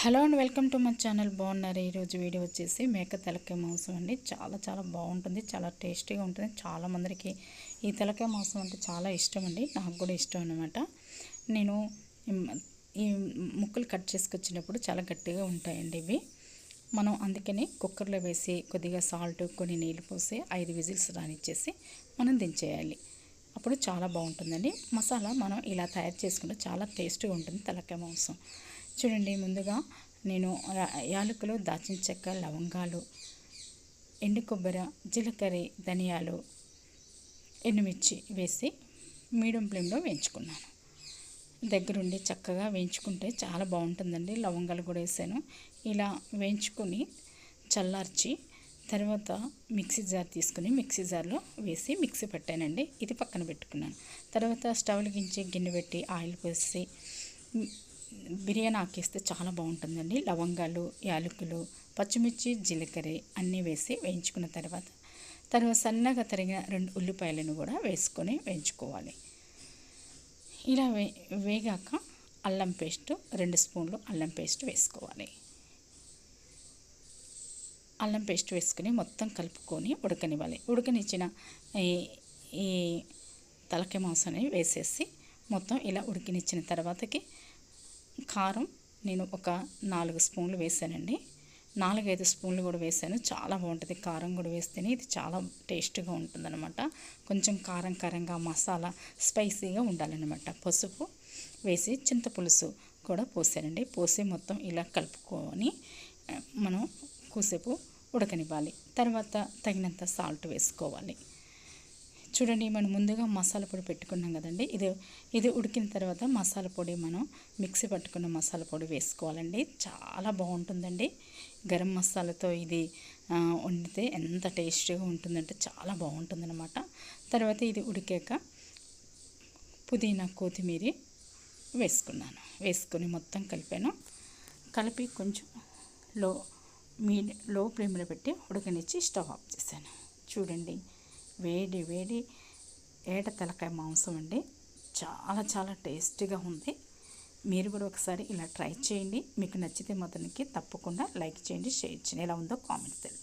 Hello and welcome to my channel. బాగున్నారు? ఈరోజు video వచ్చేసి మేక తలకాయ మాంసం అండి. చాలా చాలా బాగుంటుంది. చాలా టేస్టీగా ఉంటుంది. చాలా మందికి ఈ తలకాయ మాంసం అంటే చాలా ఇష్టం అండి. నాకు కూడా ఇష్టం అనమాట నేను ఈ ముక్కలు కట్ చేసుకొచ్చినప్పుడు చాలా గట్టిగా ఉంటాయండి ఇవి. మనం అందుకని కుక్కర్లో వేసి కొద్దిగా సాల్ట్ కొన్ని నీళ్ళు పోసి ఐదు విజిల్స్ రానిచ్చేసి మనం దించేయాలి. అప్పుడు చాలా బాగుంటుందండి. మసాలా మనం ఇలా తయారు చేసుకుంటే చాలా టేస్ట్గా ఉంటుంది తలకాయ మాంసం. చూడండి ముందుగా నేను యాలకులు దాచిన చెక్క లవంగాలు ఎండు కొబ్బరి జీలకర్ర ధనియాలు ఎండుమిర్చి వేసి మీడియం ఫ్లేమ్లో వేయించుకున్నాను. దగ్గరుండి చక్కగా వేయించుకుంటే చాలా బాగుంటుందండి. లవంగాలు కూడా వేసాను. ఇలా వేయించుకొని చల్లార్చి తర్వాత మిక్సీ జార్ తీసుకుని మిక్సీ జార్లో వేసి మిక్సీ పెట్టానండి. ఇది పక్కన పెట్టుకున్నాను. తర్వాత స్టవ్ గించి గిన్నె పెట్టి ఆయిల్ పోసి బిర్యానీ ఆకేస్తే చాలా బాగుంటుందండి. లవంగాలు యాలకులు పచ్చిమిర్చి జీలకర్ర అన్నీ వేసి వేయించుకున్న తర్వాత తర్వాత సన్నగా తరిగిన రెండు ఉల్లిపాయలను కూడా వేసుకొని వేయించుకోవాలి. ఇలా వే వేగాక అల్లం పేస్ట్ రెండు స్పూన్లు అల్లం పేస్ట్ వేసుకోవాలి. అల్లం పేస్ట్ వేసుకుని మొత్తం కలుపుకొని ఉడకనివ్వాలి. ఉడకనిచ్చిన ఈ ఈ మాంసం అనేవి వేసేసి మొత్తం ఇలా ఉడికినిచ్చిన తర్వాతకి కారం నేను ఒక నాలుగు స్పూన్లు వేసానండి. నాలుగైదు స్పూన్లు కూడా వేసాను. చాలా బాగుంటుంది. కారం కూడా వేస్తేనే ఇది చాలా టేస్ట్గా ఉంటుందన్నమాట. కొంచెం కారం కారంగా మసాలా స్పైసీగా ఉండాలన్నమాట. పసుపు వేసి చింతపులుసు కూడా పోసానండి. పోసి మొత్తం ఇలా కలుపుకొని మనం కూసేపు ఉడకనివ్వాలి. తర్వాత తగినంత సాల్ట్ వేసుకోవాలి. చూడండి మనం ముందుగా మసాలా పొడి పెట్టుకున్నాం కదండి. ఇది ఇది ఉడికిన తర్వాత మసాలా పొడి మనం మిక్సీ పట్టుకున్న మసాలా పొడి వేసుకోవాలండి. చాలా బాగుంటుందండి. గరం మసాలాతో ఇది వండితే ఎంత టేస్టీగా ఉంటుందంటే చాలా బాగుంటుందన్నమాట. తర్వాత ఇది ఉడికాక పుదీనా కొత్తిమీర వేసుకున్నాను. వేసుకొని మొత్తం కలిపాను. కలిపి కొంచెం లో మీ లో ఫ్లేమ్లో పెట్టి ఉడకనిచ్చి స్టవ్ ఆఫ్ చేశాను. చూడండి. వేడి వేడి ఏట తలకాయ మాంసం అండి. చాలా చాలా టేస్టీగా ఉంది. మీరు కూడా ఒకసారి ఇలా ట్రై చేయండి. మీకు నచ్చితే మొదటికి తప్పకుండా లైక్ చేయండి షేర్ చేయండి. ఎలా ఉందో కామెంట్స్ తెలియజేయండి